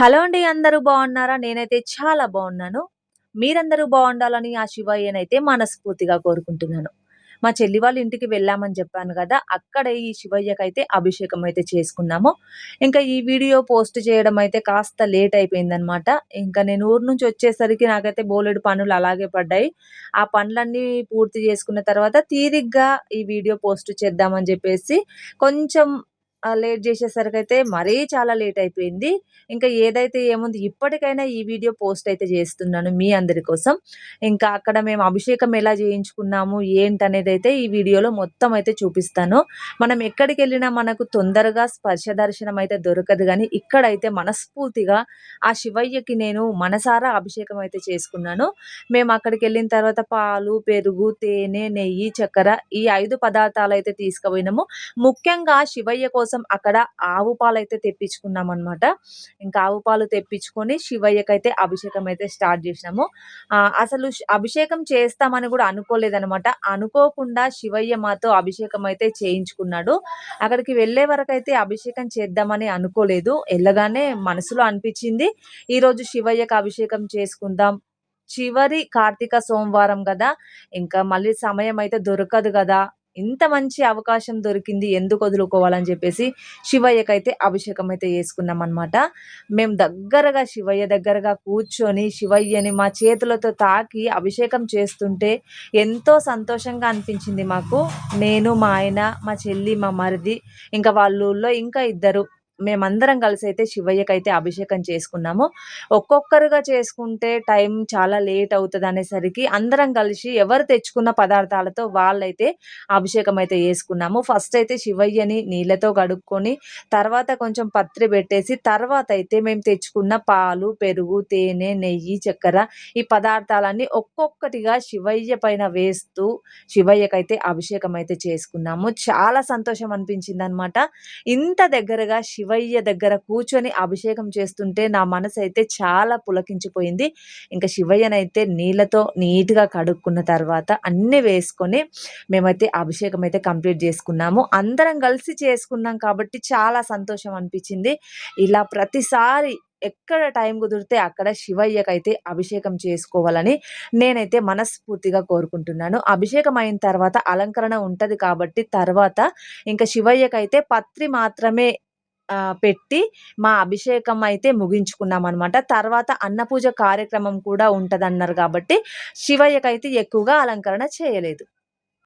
Hello అండి అందరూ బాగున్నారా? నేనైతే చాలా బాగున్నాను. మీరందరూ బాగుండాలని ఆ శివయ్యనైతే మనస్ఫూర్తిగా కోరుకుంటున్నాను. మా చెల్లి వాళ్ళ ఇంటికి వెళ్ళామని చెప్పాను కదా అక్కడే ఈ శివయ్యకైతే అభిషేకం అయితే చేసుకున్నాము. ఇంకా ఈ వీడియో పోస్ట్ చేయడం అయితే కాస్త లేట్ అయిపోయిందనమాట. ఇంకా నేను ఊరు నుంచి వచ్చేసరికి నాకైతే బోలెడు పనులు అలాగే పడ్డాయి. ఆ పనులన్నీ పూర్తి చేసుకున్న తర్వాత తీరిగ్గా ఈ వీడియో పోస్ట్ చేద్దామని చెప్పేసి కొంచెం లేట్ చేసేసరికి అయితే మరీ చాలా లేట్ అయిపోయింది. ఇంకా ఏదైతే ఏముంది ఇప్పటికైనా ఈ వీడియో పోస్ట్ అయితే చేస్తున్నాను మీ అందరి కోసం. ఇంకా అక్కడ మేము అభిషేకం ఎలా చేయించుకున్నాము, ఏంటనేదైతే ఈ వీడియోలో మొత్తం అయితే చూపిస్తాను. మనం ఎక్కడికెళ్ళినా మనకు తొందరగా స్పర్శ దర్శనం అయితే దొరకదు కానీ ఇక్కడైతే మనస్ఫూర్తిగా ఆ శివయ్యకి నేను మనసారా అభిషేకం అయితే చేసుకున్నాను. మేము అక్కడికి వెళ్ళిన తర్వాత పాలు, పెరుగు, తేనె, నెయ్యి, చక్కెర ఈ ఐదు పదార్థాలు అయితే తీసుకుపోయినాము. ముఖ్యంగా శివయ్య కోసం అక్కడ ఆవు పాలు అయితే తెప్పించుకున్నాం అనమాట ఇంకా ఆవు పాలు తెప్పించుకొని శివయ్యకైతే అభిషేకం అయితే స్టార్ట్ చేసినాము. అసలు అభిషేకం చేస్తామని కూడా అనుకోలేదనమాట. అనుకోకుండా శివయ్య మాతో అభిషేకం అయితే చేయించుకున్నాడు. అక్కడికి వెళ్ళే అయితే అభిషేకం చేద్దామని అనుకోలేదు. వెళ్ళగానే మనసులో అనిపించింది ఈరోజు శివయ్యకు అభిషేకం చేసుకుందాం. చివరి కార్తీక సోమవారం కదా ఇంకా మళ్ళీ సమయం అయితే దొరకదు కదా ఇంత మంచి అవకాశం దొరికింది ఎందుకు వదులుకోవాలని చెప్పేసి శివయ్యకైతే అభిషేకం అయితే చేసుకున్నామనమాట. మేము దగ్గరగా శివయ్య దగ్గరగా కూర్చొని శివయ్యని మా చేతులతో తాకి అభిషేకం చేస్తుంటే ఎంతో సంతోషంగా అనిపించింది మాకు. నేను, మా ఆయన, మా చెల్లి, మా మరిది ఇంకా వాళ్ళ ఊళ్ళో ఇంకా ఇద్దరు మేమందరం కలిసైతే శివయ్యకైతే అభిషేకం చేసుకున్నాము. ఒక్కొక్కరుగా చేసుకుంటే టైం చాలా లేట్ అవుతుంది అనేసరికి అందరం కలిసి ఎవరు తెచ్చుకున్న పదార్థాలతో వాళ్ళైతే అభిషేకం అయితే చేసుకున్నాము. ఫస్ట్ అయితే శివయ్యని నీళ్ళతో కడుక్కొని, తర్వాత కొంచెం పత్రి పెట్టేసి, తర్వాత అయితే మేము తెచ్చుకున్న పాలు, పెరుగు, తేనె, నెయ్యి, చక్కెర ఈ పదార్థాలన్నీ ఒక్కొక్కటిగా శివయ్య పైన వేస్తూ శివయ్యకైతే అభిషేకం అయితే చేసుకున్నాము. చాలా సంతోషం అనిపించిందనమాట. ఇంత దగ్గరగా శివ శివయ్య దగ్గర కూర్చొని అభిషేకం చేస్తుంటే నా మనసు అయితే చాలా పులకించిపోయింది. ఇంకా శివయ్యనైతే నీళ్ళతో నీట్‌గా కడుక్కున్న తర్వాత అన్నీ వేసుకొని మేమైతే అభిషేకం అయితే కంప్లీట్ చేసుకున్నాము. అందరం కలిసి చేసుకున్నాం కాబట్టి చాలా సంతోషం అనిపించింది. ఇలా ప్రతిసారి ఎక్కడ టైం కుదిరితే అక్కడ శివయ్యకైతే అభిషేకం చేసుకోవాలని నేనైతే మనస్ఫూర్తిగా కోరుకుంటున్నాను. అభిషేకం అయిన తర్వాత అలంకరణ ఉంటుంది కాబట్టి తర్వాత ఇంకా శివయ్యకైతే పత్రి మాత్రమే పెట్టి మా అభిషేకం అయితే ముగించుకున్నాం అనమాట తర్వాత అన్నపూజ కార్యక్రమం కూడా ఉంటదన్నారు కాబట్టి శివయ్యకైతే ఎక్కువగా అలంకరణ చేయలేదు.